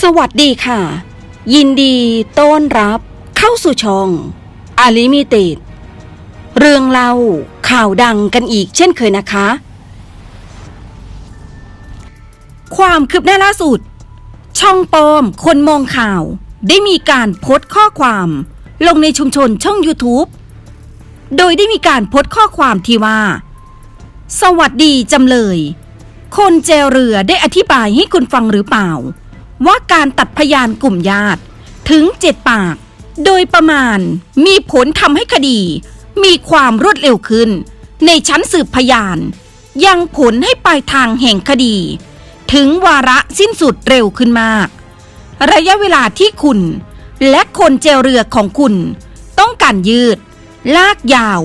สวัสดีค่ะ ยินดีต้อนรับเข้าสู่ช่องอาลิมิเต็ดเรื่องเล่าข่าวดังกันอีกเช่นเคยนะคะ ความคืบหน้าล่าสุด ช่องปลอมคนมองข่าว ได้มีการโพสต์ข้อความ ลงในชุมชนช่อง YouTube โดยได้มีการโพสต์ข้อความที่ว่า สวัสดีจำเลย คนแจวเรือได้อธิบายให้คุณฟังหรือเปล่า ว่าการตัดพยานกลุ่มญาติ ถึงเจ็ดปาก โดยประมาณมีผลทำให้คดี มีความรวดเร็วขึ้น ในชั้นสืบพยาน ยังผลให้ปลายทางแห่งคดี ถึงวาระสิ้นสุดเร็วขึ้นมาก ระยะเวลาที่คุณ และคนเจวเรือของคุณ ต้องการยืด ลากยาว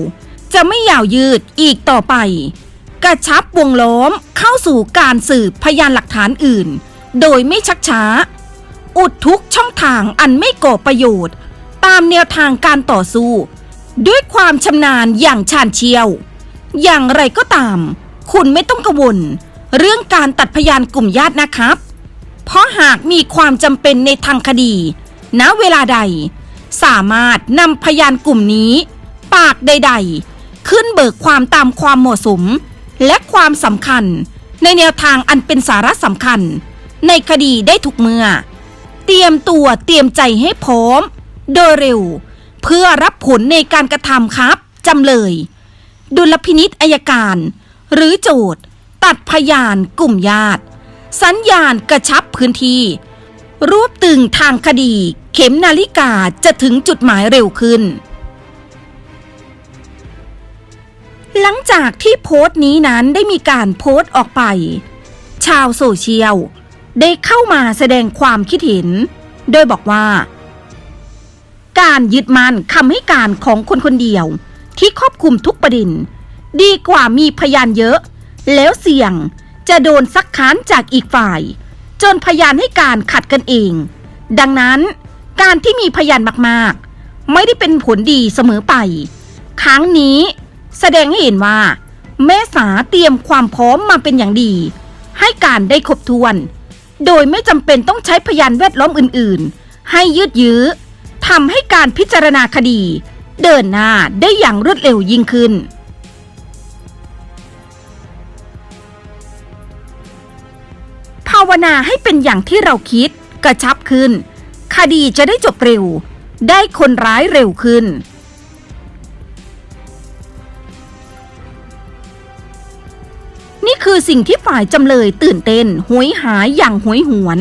จะไม่ยาวยืดอีกต่อไป กระชับวงล้อมเข้าสู่การสืบพยานหลักฐานอื่น โดยไม่ชักช้า อุดทุกช่องทางอันไม่ก่อประโยชน์ ตามแนวทางการต่อสู้ ด้วยความชำนาญอย่างชาญเชียว อย่างไรก็ตาม คุณไม่ต้องกังวล เรื่องการตัดพยานกลุ่มญาตินะครับ เพราะหากมีความจำเป็นในทางคดี ณเวลาใด สามารถนำพยานกลุ่มนี้ ปากใด ๆ ขึ้นเบิกความตามความเหมาะสม และความสำคัญในแนวทางอันเป็นสาระสำคัญ ในคดีได้ทุกเมื่อ เตรียมตัวเตรียมใจให้พร้อม โดยเร็ว เพื่อรับผลในการกระทำครับจำเลย ดุลพินิษอายการ หรือโจทตัดพยานกลุ่มญาติ สัญญาณกระชับพื้นที่ รวบตึงทางคดี เข็มนาฬิกาจะถึงจุดหมายเร็วขึ้น หลังจากที่โพสต์นี้นั้นได้มีการโพสต์ออกไป ชาวโซเชียล ได้เข้ามาแสดงความคิดเห็น โดยบอกว่า การยึดมั่นคำให้การของคนคนเดียว ที่ครอบคลุมทุกประเด็นดีกว่ามีพยานเยอะ แล้วเสี่ยงจะโดนซักค้านจากอีกฝ่าย จนพยานให้การขัดกันเอง ดังนั้นการที่มีพยานมากๆ ไม่ได้เป็นผลดีเสมอไป ครั้งนี้แสดงให้เห็นว่า แม่สาเตรียมความพร้อมมาเป็นอย่างดี ให้การได้ครบถ้วน โดยไม่จำเป็นต้องใช้พยานแวดล้อมอื่น ๆ ให้ยืดยื้อทำให้การพิจารณาคดี เดินหน้าได้อย่างรวดเร็วยิ่งขึ้น ภาวนาให้เป็นอย่างที่เราคิดกระชับขึ้น คดีจะได้จบเร็ว ได้คนร้ายเร็วขึ้น นี่คือสิ่งที่ฝ่ายจำเลยตื่นเต้นหวยหายอย่างหวยหวน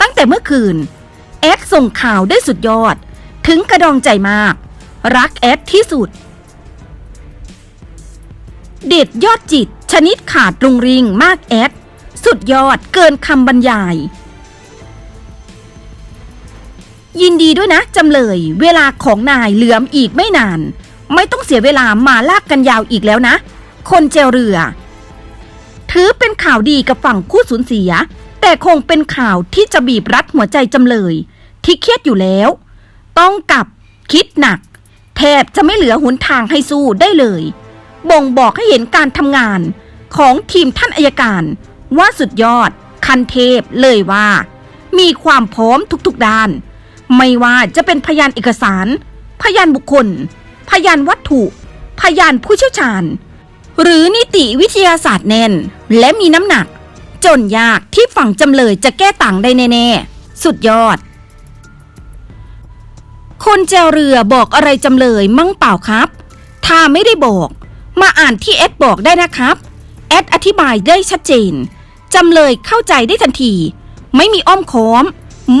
ตั้งแต่เมื่อคืน แอดส่งข่าวได้สุดยอด ถึงกระดองใจมาก รักแอดที่สุด เด็ดยอดจิต ชนิดขาดรุงริงมากแอด สุดยอดเกินคำบรรยาย ยินดีด้วยนะจำเลย เวลาของนายเหลือมอีกไม่นาน ไม่ต้องเสียเวลามาลากกันยาวอีกแล้วนะ คนเจวเรือ ถือเป็นข่าวดีกับฝั่งผู้สูญเสีย แต่คงเป็นข่าวที่จะบีบรัดหัวใจจำเลย ที่เครียดอยู่แล้ว ต้องกลับคิดหนัก แทบจะไม่เหลือหนทางให้สู้ได้เลย บ่งบอกให้เห็นการทำงานของทีมท่านอายการ ว่าสุดยอด คันเทพเลยว่า มีความพร้อมทุกๆด้าน ไม่ว่าจะเป็นพยานเอกสาร พยานบุคคล พยานวัตถุ พยานผู้เชี่ยวชาญ หรือนิติวิทยาศาสตร์แน่น และมีน้ำหนัก จนยากที่ฝั่งจำเลยจะแก้ต่างได้แน่ๆ สุดยอด คนแจวเรือบอกอะไรจำเลยมั่งเปล่าครับ ถ้าไม่ได้บอก มาอ่านที่แอดบอกได้นะครับ แอดอธิบายได้ชัดเจน จำเลยเข้าใจได้ทันที ไม่มีอ้อมค้อม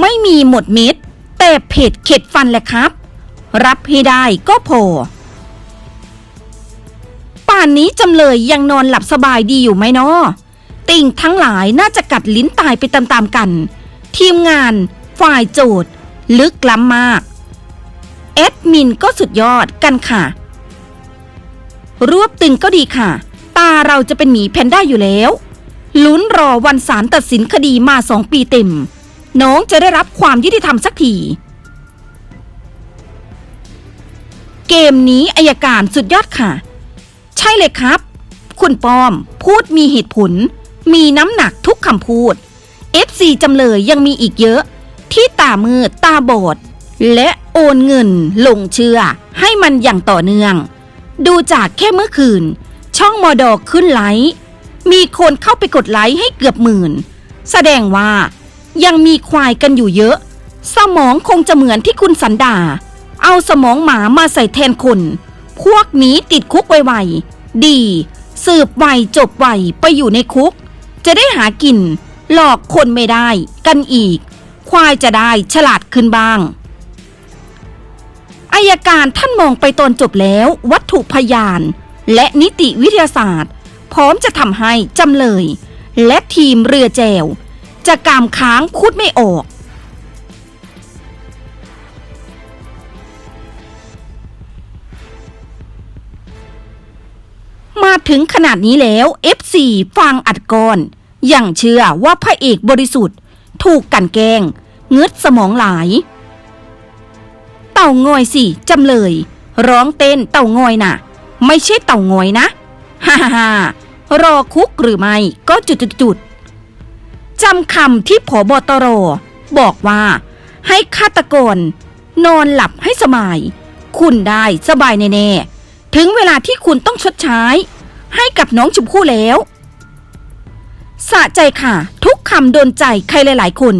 ไม่มีหมดเม็ดแต่เผ็ดเข็ดฟันแหละครับ รับให้ได้ก็พอ ป่านนี้จำเลยยังนอนหลับสบายดีอยู่ไหมเนาะติ่งทั้งหลายน่าจะกัดลิ้นตายไปตามๆกัน ทีมงาน ฝ่ายโจทย์ ลึกล้ำมากแอดมินก็สุดยอดกันค่ะ รวบตึงก็ดีค่ะ ตาเราจะเป็นหมีแพนด้าอยู่แล้ว ลุ้นรอวันศาลตัดสินคดีมาสองปีเต็ม น้องจะได้รับความยุติธรรมสักที เกมนี้อายการสุดยอดค่ะ ช่เลยครับ คุณปอมพูดมีเหตุผล มีน้ำหนักทุกคำพูด FC จำเลยยังมีอีกเยอะ ที่ตามืดตาบอด และโอนเงินลงเชื่อ ให้มันอย่างต่อเนื่อง ดูจากแค่เมื่อคืน ช่องมอดอขึ้นไลค์มีคนเข้าไปกดไลค์ให้เกือบหมื่น แสดงว่ายังมีควายกันอยู่เยอะ สมองคงจะเหมือนที่คุณสันดา เอาสมองหมามาใส่แทนคน พวกนี้ติดคุกไวๆ ดี สืบไวจบไวไปอยู่ในคุก จะได้หากิน หลอกคนไม่ได้ กันอีก ควายจะได้ฉลาดขึ้นบ้างอายการท่านมองไปตอนจบแล้ววัตถุพยาน และนิติวิทยาศาสตร์ พร้อมจะทำให้จำเลย และทีมเรือแจว จะกามค้างพูดไม่ออก มาถึงขนาดนี้แล้ว F4 ฟังอัดกรยังเชื่อว่าพระเอกบริสุทธิ์ ถูกกันแกงเงืดสมองหลาย เต่างอยสิจำเลย ร้องเต้นเต่างอยน่ะ ไม่ใช่เต่างอยนะฮ่าฮ่าฮ่ารอคุกหรือไม่ก็จุดจุดจุดจำคำที่ผอบตรบอกว่าให้ฆาตกรนอนหลับให้สบาย คุณได้สบายแน่ๆ ถึงเวลาที่คุณต้องชดใช้ ให้กับน้องชมพู่แล้ว สะใจค่ะ ทุกคำโดนใจใครหลาย ๆ คน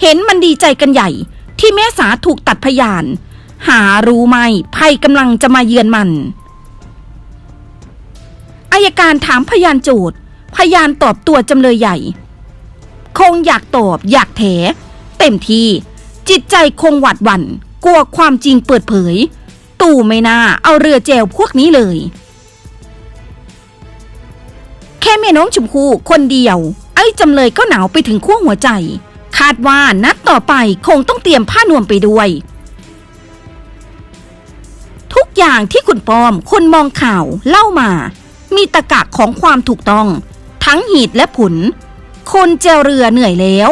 เห็นมันดีใจกันใหญ่ ที่แม่สาถูกตัดพยาน หารู้ไหมภัยกำลังจะมาเยือนมันอายการถามพยานโจทย์พยานตอบตัวจำเลยใหญ่ คงอยากตอบอยากแถ เต็มที่ จิตใจคงหวาดหวัน่น กลัวความจริงเปิดเผย ตู่ไม่น่าเอาเรือแจวพวกนี้เลย แค่แม่น้องชมพู่คนเดียว ไอ้จำเลยก็หนาวไปถึงขั้วหัวใจ คาดว่านัดต่อไปคงต้องเตรียมผ้านวมไปด้วย ทุกอย่างที่คุณปอมคนมองข่าวเล่ามา มีตะกะของความถูกต้อง ทั้งหีดและผล คนเจวเรือเหนื่อยแล้ว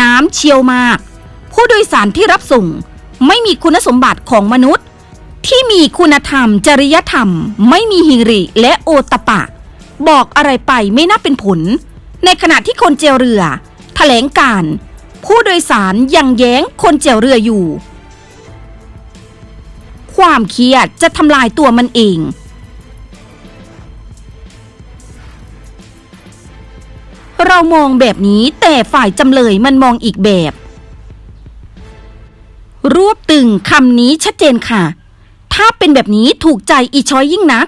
น้ำเชี่ยวมาก ผู้โดยสารที่รับส่งไม่มีคุณสมบัติของมนุษย์ ที่มีคุณธรรม จริยธรรม ไม่มีฮิริและโอตปะ บอกอะไรไปไม่น่าเป็นผล ในขณะที่คนเจวเรือแถลงการ ผู้โดยสารยังแย้งคนเจวเรืออยู่ ความเครียดจะทำลายตัวมันเองเรามองแบบนี้แต่ฝ่ายจำเลยมันมองอีกแบบ รวบตึงคำนี้ชัดเจนค่ะ ถ้าเป็นแบบนี้ถูกใจอีช้อยยิ่งนัก